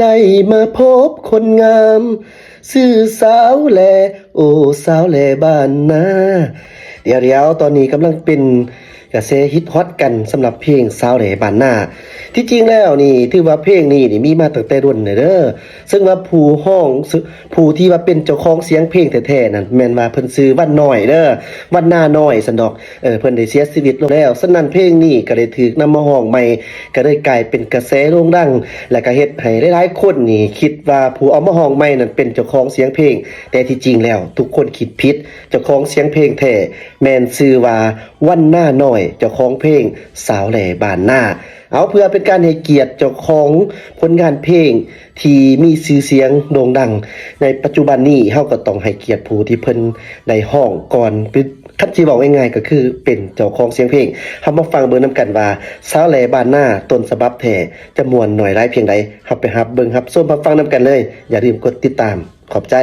ได้มาพบคนงามซื่อสาวแล โอ้สาวแลบ้านนาเดี๋ยวเดี๋ยวตอนนี้กำลังเป็น กระแสฮิตฮอตกันสำหรับเพลงสาวแหล่บ้านนาที่จริงแล้วนี่ถือว่าเพลงนี้นี่มีมาตั้งแต่รุ่นเด้อซึ่งว่าผู้ห้องซึ่งผู้ที่ว่าเป็นเจ้าของเสียงเพลงแท้ๆนั่นแม่นว่าเพิ่นซื้อวันน้อยเด้อวันหน้าน้อยสันดอกเออเพิ่นได้เสียชีวิตลงแล้วฉะนั้นเพลงนี้ก็ได้ถูกนำมาห้องใหม่ ก็ได้กลายเป็นกระแสโด่งดัง และก็เฮ็ดให้หลายๆคนนี่คิดว่าผู้เอามาห้องใหม่นั่นเป็นเจ้าของเสียงเพลง แต่ที่จริงแล้ว ทุกคนคิดผิดเจ้าของเสียงเพลงแท้แม่นชื่อว่าวันหน้าน้อยเจ้าของเพลงสาวแหล่บ้านหน้า เอาเพื่อเป็นการให้เกียรติเจ้าของผลงานเพลง ที่มีชื่อเสียงโด่งดัง ในปัจจุบันนี้เฮาก็ต้องให้เกียรติผู้ที่เพิ่นได้ห้องก่อนป็นคันที่บอกง่ายๆก็คือเป็นเจ้าของเสียงเพลงเฮามาฟังเบิ่งนํกันว่าสาวแหล่บ้านหน้าต้นฉบับแท้จะม่วนหน่อยหลายเพียงใดเฮาไปรับเบิ่งรับชมรับฟังนํกันเลย อย่าลืมกดติดตามขอบใจ